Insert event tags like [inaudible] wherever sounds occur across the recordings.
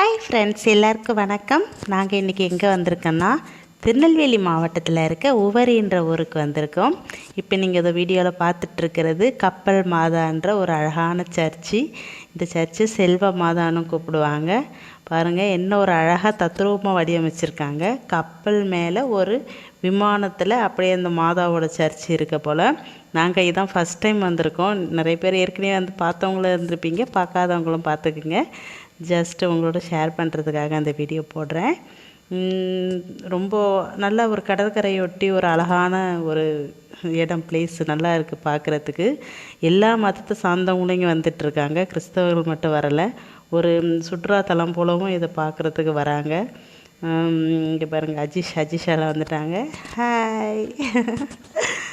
Hi friends எல்லாருக்கும் வணக்கம். நாங்கள் இன்றைக்கி எங்கே வந்திருக்கோன்னா திருநெல்வேலி மாவட்டத்தில் இருக்க உவரின்ற ஊருக்கு வந்திருக்கோம். இப்போ நீங்கள் இதை வீடியோவில் பார்த்துட்ருக்கிறது கப்பல் மாதான்ற ஒரு அழகான சர்ச்சு. இந்த சர்ச்சு செல்வ மாதான்னு கூப்பிடுவாங்க. பாருங்கள் என்ன ஒரு அழகாக தத்ரூபமாக வடிவமைச்சிருக்காங்க. கப்பல் மேலே ஒரு விமானத்தில் அப்படியே அந்த மாதாவோட சர்ச் இருக்க போல். நாங்கள் இதான் ஃபஸ்ட் டைம் வந்திருக்கோம். நிறைய பேர் ஏற்கனவே வந்து பார்த்தவங்களும் இருந்திருப்பீங்க. பார்க்காதவங்களும் பார்த்துக்குங்க. ஜஸ்ட் உங்களோட ஷேர் பண்ணுறதுக்காக அந்த வீடியோ போடுறேன். ரொம்ப நல்ல ஒரு கடற்கரையொட்டி ஒரு அழகான ஒரு இடம் பிளேஸ் நல்லா இருக்குது பார்க்குறதுக்கு. எல்லா மதத்தை சார்ந்தவங்களும் இங்கே வந்துட்டுருக்காங்க கிறிஸ்தவர்கள் மட்டும் வரலை. ஒரு சுற்றுலாத்தலம் போலவும் இதை பார்க்குறதுக்கு வராங்க. இங்கே பாருங்கள் அஜிஷ் அஜிஷாலாம் வந்துட்டாங்க. ஹாய் [laughs]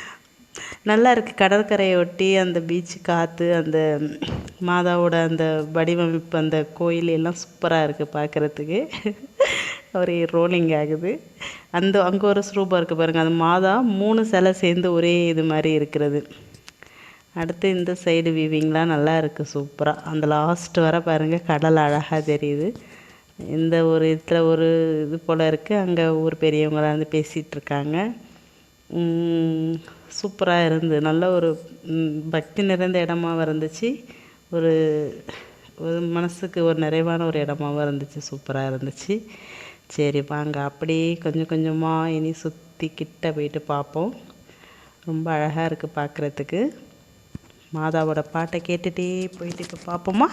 நல்லா இருக்குது கடற்கரையை ஒட்டி அந்த பீச் காற்று அந்த மாதாவோட அந்த வடிவமைப்பு அந்த கோயில் எல்லாம் சூப்பராக இருக்குது பார்க்குறதுக்கு ஒரே ரோலிங் ஆகுது. அந்த அங்கே ஒரு ஸ்ரூபம் இருக்குது பாருங்கள் அந்த மாதா மூணு சிலை சேர்ந்து ஒரே இது மாதிரி இருக்கிறது. அடுத்து இந்த சைடு வீவிங்லாம் நல்லா இருக்குது சூப்பராக அந்த லாஸ்ட் வர பாருங்கள் கடல் அழகாக தெரியுது. இந்த ஒரு இதில் ஒரு இது போல் இருக்குது அங்கே ஊர் பெரியவங்களாம் வந்து பேசிகிட்ருக்காங்க சூப்பராக இருந்து நல்ல ஒரு பக்தி நிறைந்த இடமாவும் இருந்துச்சு. ஒரு ஒரு மனசுக்கு ஒரு நிறைவான ஒரு இடமாவும் இருந்துச்சு சூப்பராக இருந்துச்சு. சரி வாங்க அப்படியே கொஞ்சம் கொஞ்சமாக இனி சுற்றி கிட்ட போயிட்டு பார்ப்போம் ரொம்ப அழகாக இருக்குது பார்க்குறதுக்கு மாதாவோட பாட்டை கேட்டுகிட்டே போயிட்டு இப்போ பார்ப்போமா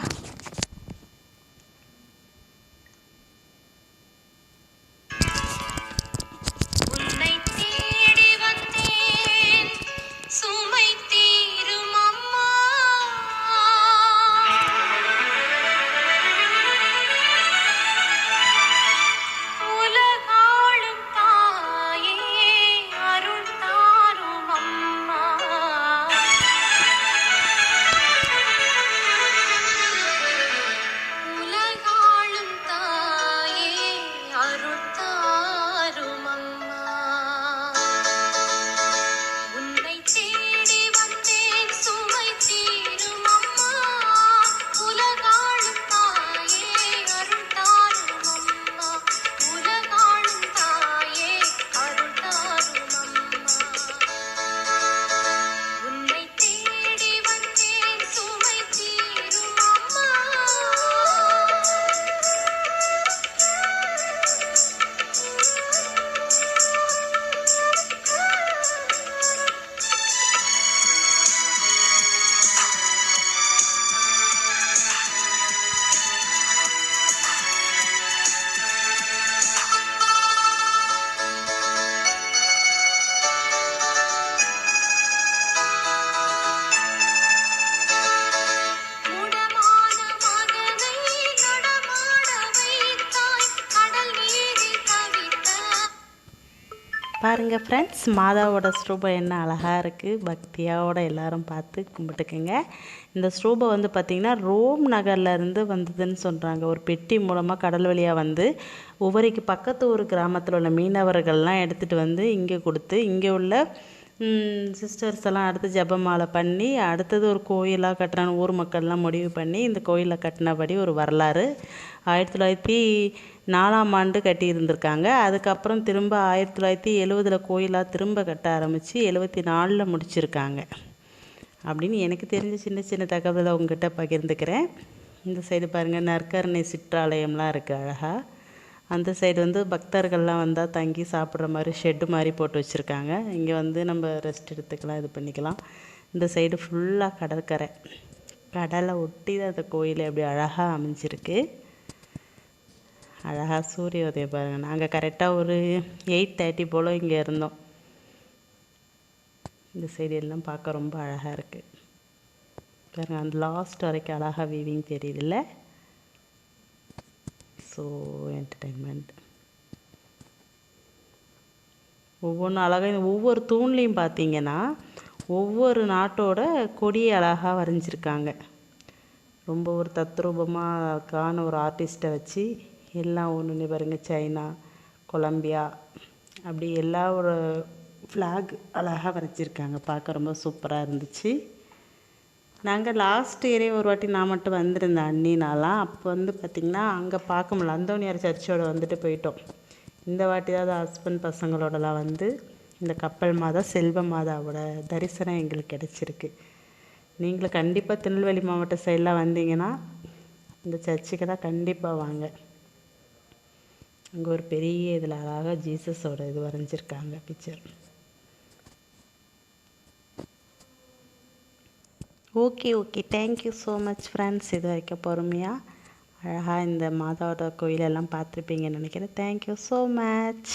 பாருங்கள் ஃப்ரெண்ட்ஸ் மாதாவோட ஸ்ரூபம் என்ன அழகாக இருக்குது பக்தியாவோட எல்லாரும் பார்த்து கும்பிட்டுக்குங்க. இந்த ஸ்ரூபம் வந்து பார்த்திங்கன்னா ரோம் நகர்ல இருந்து வந்ததுன்னு சொல்கிறாங்க ஒரு பெட்டி மூலமாக கடல் வழியாக வந்து ஒவ்வொருக்கு பக்கத்து ஒரு கிராமத்தில் உள்ள மீனவர்கள்லாம் எடுத்துகிட்டு வந்து இங்கே கொடுத்து இங்கே உள்ள சிஸ்டர்ஸ் எல்லாம் அடுத்து ஜெபமாலை பண்ணி அடுத்தது ஒரு கோயிலாக கட்டுறான்னு ஊர் மக்கள்லாம் முடிவு பண்ணி இந்த கோயிலை கட்டினபடி ஒரு வரலாறு. ஆயிரத்தி தொள்ளாயிரத்தி நாலாம் ஆண்டு கட்டியிருந்திருக்காங்க அதுக்கப்புறம் திரும்ப ஆயிரத்தி தொள்ளாயிரத்தி எழுவதில் கோயிலாக திரும்ப கட்ட ஆரம்பித்து எழுவத்தி நாலில் முடிச்சிருக்காங்க. அப்படின்னு எனக்கு தெரிஞ்ச சின்ன சின்ன தகவலை உங்ககிட்ட பகிர்ந்துக்கிறேன். இந்த சைடு பாருங்கள் நற்கரணை சிற்றாலயம்லாம் இருக்குது அழகாக அந்த சைடு வந்து பக்தர்கள்லாம் வந்தால் தங்கி சாப்பிட்ற மாதிரி ஷெட்டு மாதிரி போட்டு வச்சுருக்காங்க. இங்கே வந்து நம்ம ரெஸ்ட் எடுத்துக்கலாம் இது பண்ணிக்கலாம். இந்த சைடு ஃபுல்லாக கடற்கரை. கடலை ஒட்டி தான் அந்த கோயில் அப்படி அழகாக அமைஞ்சிருக்கு. அழகாக சூரிய உதயம் பாருங்கள் நாங்கள் கரெக்டாக ஒரு எயிட் தேர்ட்டி போல் இங்கே இருந்தோம். இந்த சைடு எல்லாம் பார்க்க ரொம்ப அழகாக இருக்குது பாருங்கள் அந்த லாஸ்ட் வரைக்கும் அழகாக வீவிங் தெரியுதுல்ல? ஸோ என்டர்டெயின்மெண்ட் ஒவ்வொன்றும் அழகாக இந்த ஒவ்வொரு தூண்லேயும் பார்த்தீங்கன்னா ஒவ்வொரு நாட்டோட கொடியை அழகாக வரைஞ்சிருக்காங்க. ரொம்ப ஒரு தத்ரூபமாக்கான ஒரு ஆர்டிஸ்ட்டை வச்சு எல்லாம் ஒன்று பாருங்கள் சைனா கொலம்பியா அப்படி எல்லா ஒரு ஃப்ளாக் அழகாக வரைஞ்சிருக்காங்க. பார்க்க ரொம்ப சூப்பராக இருந்துச்சு. நாங்கள் லாஸ்ட் இயரே ஒரு வாட்டி நான் மட்டும் வந்திருந்தேன் அண்ணினாலாம் அப்போ வந்து பார்த்திங்கன்னா அங்கே பார்க்க முடியல. அந்தோனியார் சர்ச்சோட வந்துட்டு போயிட்டோம். இந்த வாட்டி தான் ஹஸ்பண்ட் பசங்களோடலாம் வந்து இந்த கப்பல் மாதா செல்வ மாதாவோட தரிசனம் எங்களுக்கு கிடச்சிருக்கு. நீங்களும் கண்டிப்பாக திருநெல்வேலி மாவட்ட சைடெலாம் வந்தீங்கன்னா இந்த சர்ச்சுக்கு தான் கண்டிப்பாக வாங்க. அங்கே ஒரு பெரிய இதில் அழகாக ஜீசஸோட இது வரைஞ்சிருக்காங்க picture okay okay thank you so much friends இது வரைக்கும் பொறுமையாக அழகாக இந்த மாதாவோட கோயிலெல்லாம் பார்த்துருப்பீங்கன்னு நினைக்கிறேன். Thank you so much